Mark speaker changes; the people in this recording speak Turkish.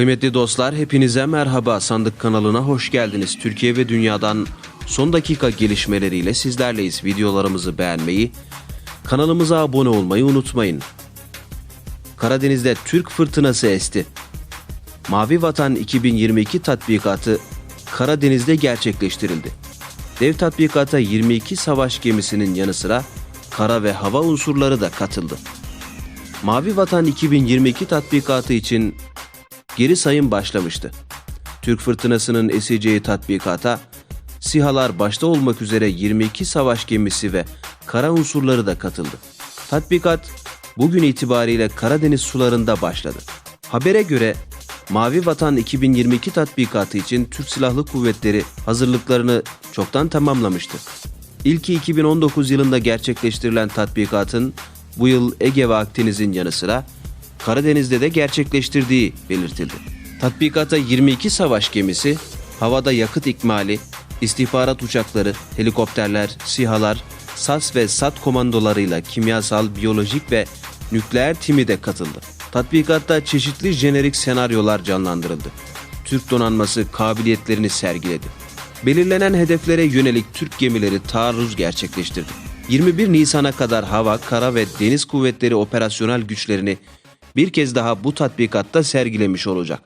Speaker 1: Kıymetli dostlar hepinize merhaba sandık kanalına hoş geldiniz. Türkiye ve dünyadan son dakika gelişmeleriyle sizlerleyiz. Videolarımızı beğenmeyi, kanalımıza abone olmayı unutmayın. Karadeniz'de Türk fırtınası esti. Mavi Vatan 2022 tatbikatı Karadeniz'de gerçekleştirildi. Dev tatbikata 22 savaş gemisinin yanı sıra kara ve hava unsurları da katıldı. Mavi Vatan 2022 tatbikatı için geri sayım başlamıştı. Türk fırtınasının eseceği tatbikata SİHA'lar başta olmak üzere 22 savaş gemisi ve kara unsurları da katıldı. Tatbikat bugün itibariyle Karadeniz sularında başladı. Habere göre Mavi Vatan 2022 tatbikatı için Türk Silahlı Kuvvetleri hazırlıklarını çoktan tamamlamıştı. İlki 2019 yılında gerçekleştirilen tatbikatın bu yıl Ege ve Akdeniz'in yanı sıra Karadeniz'de de gerçekleştirdiği belirtildi. Tatbikata 22 savaş gemisi, havada yakıt ikmali, istihbarat uçakları, helikopterler, SİHA'lar, SAS ve SAT komandolarıyla kimyasal, biyolojik ve nükleer timi de katıldı. Tatbikatta çeşitli jenerik senaryolar canlandırıldı. Türk donanması kabiliyetlerini sergiledi. Belirlenen hedeflere yönelik Türk gemileri taarruz gerçekleştirdi. 21 Nisan'a kadar hava, kara ve deniz kuvvetleri operasyonel güçlerini bir kez daha bu tatbikatta sergilemiş olacak.